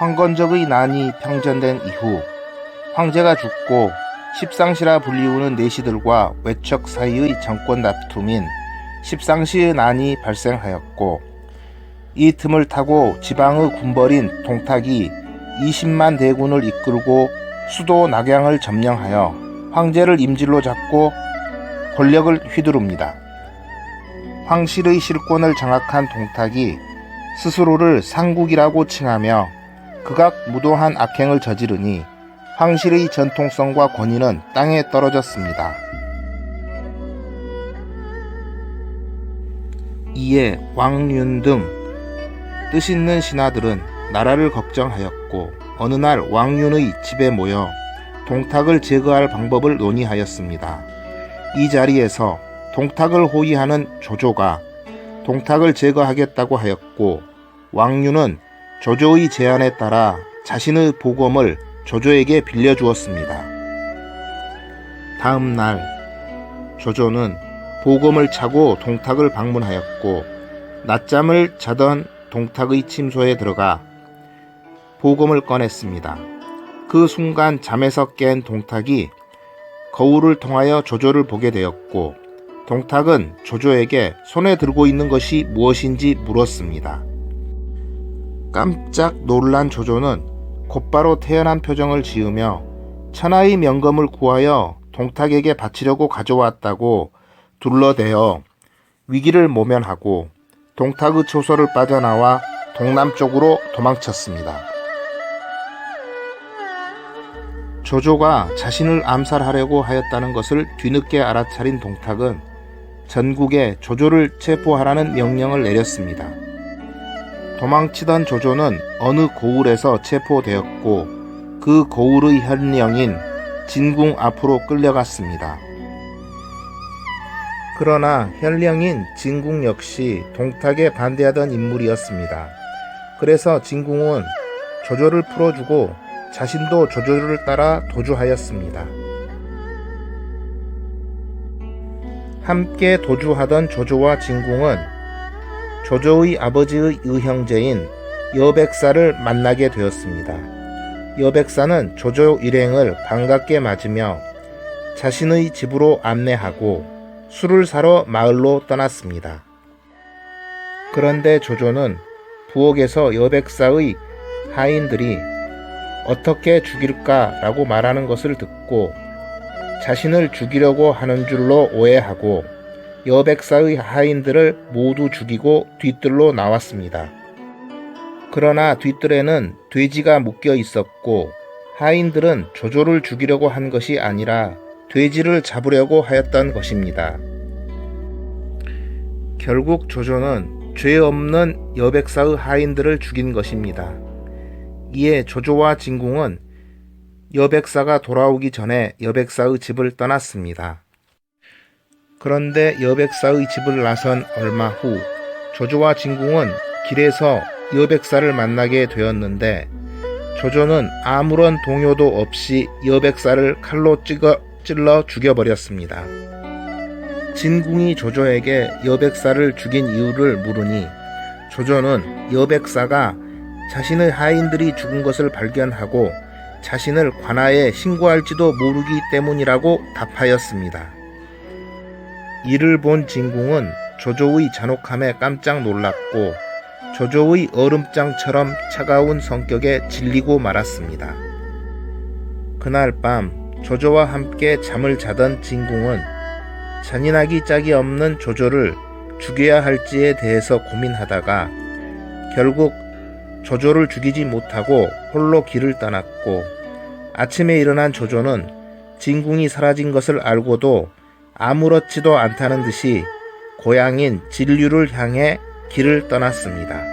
황건적의 난이 평전된 이후 황제가 죽고 십상시라 불리우는 내시들과 외척 사이의 정권 다툼인 십상시의 난이 발생하였고 이 틈을 타고 지방의 군벌인 동탁이 20만 대군을 이끌고 수도 낙양을 점령하여 황제를 임질로 잡고 권력을 휘두릅니다. 황실의 실권을 장악한 동탁이 스스로를 상국이라고 칭하며 극악 무도한 악행을 저지르니 황실의 전통성과 권위는 땅에 떨어졌습니다. 이에 왕윤 등 뜻있는 신하들은 나라를 걱정하였고 어느 날 왕윤의 집에 모여 동탁을 제거할 방법을 논의하였습니다. 이 자리에서 동탁을 호위하는 조조가 동탁을 제거하겠다고 하였고 왕윤은 조조의 제안에 따라 자신의 보검을 조조에게 빌려주었습니다. 다음 날 조조는 보검을 차고 동탁을 방문하였고 낮잠을 자던 동탁의 침소에 들어가 보검을 꺼냈습니다. 그 순간 잠에서 깬 동탁이 거울을 통하여 조조를 보게 되었고 동탁은 조조에게 손에 들고 있는 것이 무엇인지 물었습니다. 깜짝 놀란 조조는 곧바로 태연한 표정을 지으며 천하의 명검을 구하여 동탁에게 바치려고 가져왔다고 둘러대어 위기를 모면하고 동탁의 초소를 빠져나와 동남쪽으로 도망쳤습니다. 조조가 자신을 암살하려고 하였다는 것을 뒤늦게 알아차린 동탁은 전국에 조조를 체포하라는 명령을 내렸습니다. 도망치던 조조는 어느 고을에서 체포되었고 그 고을의 현령인 진궁 앞으로 끌려갔습니다. 그러나 현령인 진궁 역시 동탁에 반대하던 인물이었습니다. 그래서 진궁은 조조를 풀어주고 자신도 조조를 따라 도주하였습니다. 함께 도주하던 조조와 진궁은 조조의 아버지의 의형제인 여백사를 만나게 되었습니다. 여백사는 조조 일행을 반갑게 맞으며 자신의 집으로 안내하고 술을 사러 마을로 떠났습니다. 그런데 조조는 부엌에서 여백사의 하인들이 어떻게 죽일까라고 말하는 것을 듣고 자신을 죽이려고 하는 줄로 오해하고 여백사의 하인들을 모두 죽이고 뒤뜰로 나왔습니다. 그러나 뒤뜰에는 돼지가 묶여 있었고 하인들은 조조를 죽이려고 한 것이 아니라 돼지를 잡으려고 하였던 것입니다. 결국 조조는 죄 없는 여백사의 하인들을 죽인 것입니다. 이에 조조와 진궁은 여백사가 돌아오기 전에 여백사의 집을 떠났습니다. 그런데 여백사의 집을 나선 얼마 후 조조와 진궁은 길에서 여백사를 만나게 되었는데 조조는 아무런 동요도 없이 여백사를 칼로 찍어 찔러 죽여버렸습니다. 진궁이 조조에게 여백사를 죽인 이유를 물으니 조조는 여백사가 자신의 하인들이 죽은 것을 발견하고 자신을 관아에 신고할지도 모르기 때문이라고 답하였습니다. 이를 본 진궁은 조조의 잔혹함에 깜짝 놀랐고 조조의 얼음장처럼 차가운 성격에 질리고 말았습니다. 그날 밤 조조와 함께 잠을 자던 진궁은 잔인하기 짝이 없는 조조를 죽여야 할지에 대해서 고민하다가 결국 조조를 죽이지 못하고 홀로 길을 떠났고 아침에 일어난 조조는 진궁이 사라진 것을 알고도 아무렇지도 않다는 듯이 고향인 진류를 향해 길을 떠났습니다.